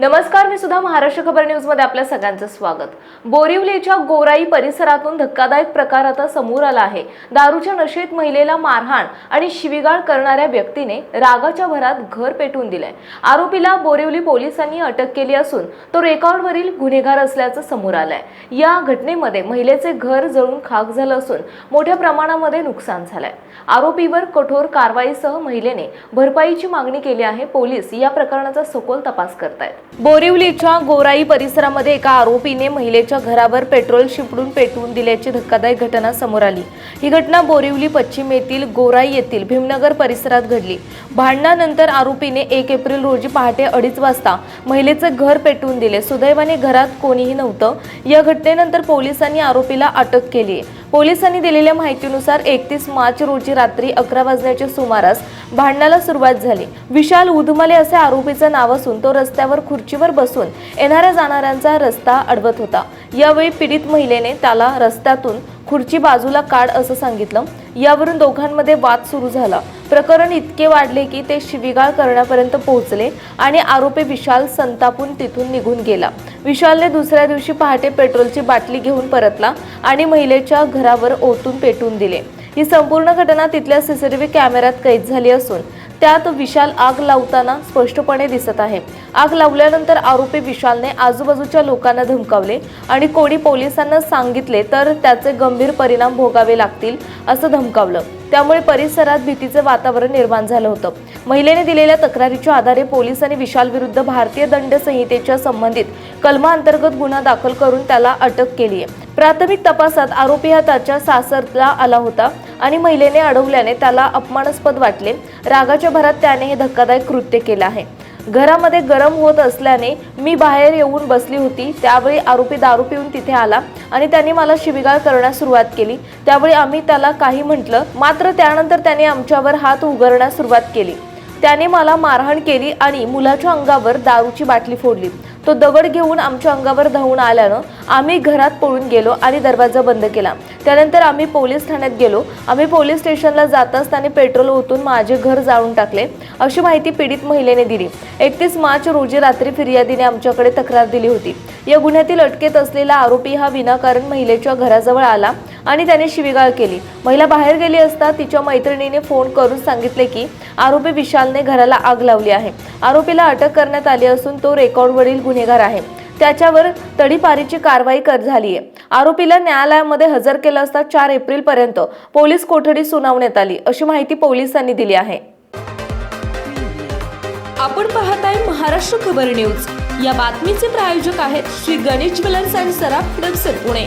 नमस्कार मी सुद्धा महाराष्ट्र खबर न्यूजमध्ये आपल्या सगळ्यांचं स्वागत. बोरिवलीच्या गोराई परिसरातून धक्कादायक प्रकार आता समोर आला आहे. दारूच्या नशेत महिलेला मारहाण आणि शिवीगाळ करणाऱ्या व्यक्तीने रागाच्या भरात घर पेटून दिलंय. आरोपीला बोरिवली पोलिसांनी अटक केली असून तो रेकॉर्डवरील गुन्हेगार असल्याचं समोर आलंय. या घटनेमध्ये महिलेचे घर जळून खाक झालं असून मोठ्या प्रमाणामध्ये नुकसान झालंय. आरोपीवर कठोर कारवाईसह महिलेने भरपाईची मागणी केली आहे. पोलीस या प्रकरणाचा सखोल तपास करतायत. बोरिवलीच्या गोराई परिसरामध्ये एका आरोपीने महिलेच्या घरावर पेट्रोल शिपडून पेटवून दिल्याची धक्कादायक घटना समोर आली. ही घटना बोरिवली पश्चिम येथील गोराई येथील भीमनगर परिसरात घडली. भांडणानंतर आरोपीने एक एप्रिल रोजी पहाटे अडीच वाजता महिलेचे घर पेटवून दिले. सुदैवाने घरात कोणीही नव्हतं. या घटनेनंतर पोलिसांनी आरोपीला अटक केली आहे पोलिसांनी दिलेल्या माहितीनुसार एकतीस मार्च रोजी रात्री अकरा वाजण्याच्या सुमारास भांडणाला सुरुवात झाली. विशाल उधमले असे आरोपीचं नाव असून तो रस्त्यावर खुर्चीवर बसून येणाऱ्या जाणाऱ्यांचा रस्ता अडवत होता. यावेळी पीडित महिलेने त्याला रस्त्यातून खुर्ची बाजूला काढ असं सांगितलं. यावरून दोघांमध्ये वाद सुरू झाला. प्रकरण इतके वाढले की ते शिवीगाळ करण्यापर्यंत पोहोचले आणि आरोपी विशाल संतापून तिथून निघून गेला. विशालने दुसऱ्या दिवशी पहाटे पेट्रोलची बाटली घेऊन परतला आणि महिलेच्या घरावर ओतून पेटून दिले. ही संपूर्ण घटना तिथल्या सीसीटीव्ही कॅमेऱ्यात कैद झाली असून त्यात विशाल आग लावताना स्पष्टपणे दिसत आहे. आग लावल्यानंतर आरोपी विशालने आजूबाजूच्या लोकांना धमकावले आणि कोणी पोलिसांना सांगितले तर त्याचे गंभीर परिणाम भोगावे लागतील असं धमकावलं. त्यामुळे परिसरात भीतीचे वातावरण निर्माण झालं होतं. महिलेने दिलेल्या तक्रारीच्या आधारे पोलिसांनी विशाल विरुद्ध भारतीय दंड संहितेच्या संबंधित कलमाअंतर्गत गुन्हा दाखल करून त्याला अटक केली आहे प्राथमिक तपासात आरोपी हा त्याच्या सासरला आला होता आणि महिलेने अडवल्याने त्याला अपमानास्पद वाटले. रागाच्या भरात त्याने हे धक्कादायक कृत्य केलं आहे. घरामध्ये गरम होत असल्याने मी बाहेर येऊन बसली होती. त्यावेळी आरोपी दारू पिऊन तिथे आला आणि त्यांनी मला शिवीगाळ करण्यास सुरुवात केली. त्यावेळी आम्ही त्याला काही म्हटलं मात्र त्यानंतर त्याने आमच्यावर हात उघडण्यास सुरुवात केली. त्याने मला मारहाण केली आणि मुलाच्या अंगावर दारूची बाटली फोडली. तो दगड घेऊन आमच्या अंगावर धावून आल्यानं आम्ही घरात पळून गेलो आणि दरवाजा बंद केला. त्यानंतर आम्ही पोलीस ठाण्यात गेलो. आम्ही पोलीस स्टेशनला जाताच त्याने पेट्रोल ओतून माझे घर जाळून टाकले. अशी माहिती पीडित महिलेने दिली. एकतीस मार्च रोजी रात्री फिर्यादीने आमच्याकडे तक्रार दिली होती. या गुन्ह्यातील अटकेत असलेला आरोपी हा विनाकारण महिलेच्या घराजवळ आला आणि त्याने शिवीगाळ केली. महिला बाहेर गेली असता तिच्या मैत्रिणीने फोन करून सांगितले की आरोपी विशालने घराला आग लावली आहे. आरोपीला अटक करण्यात आली असून तो रेकॉर्डवरील गुन्हे गुन्हेगार आहे. त्याच्यावर तडीपारीची कारवाई कर झाली आहे आरोपीला न्यायालयामध्ये हजर केलं असता चार एप्रिल पर्यंत पोलीस कोठडी सुनावण्यात आली अशी माहिती पोलिसांनी दिली आहे. आपण पाहत आहे महाराष्ट्र खबर न्यूज. या बातमीचे प्रायोजक आहेत श्री गणेश ज्वेलर्स अँड सराफ हडपसर पुणे.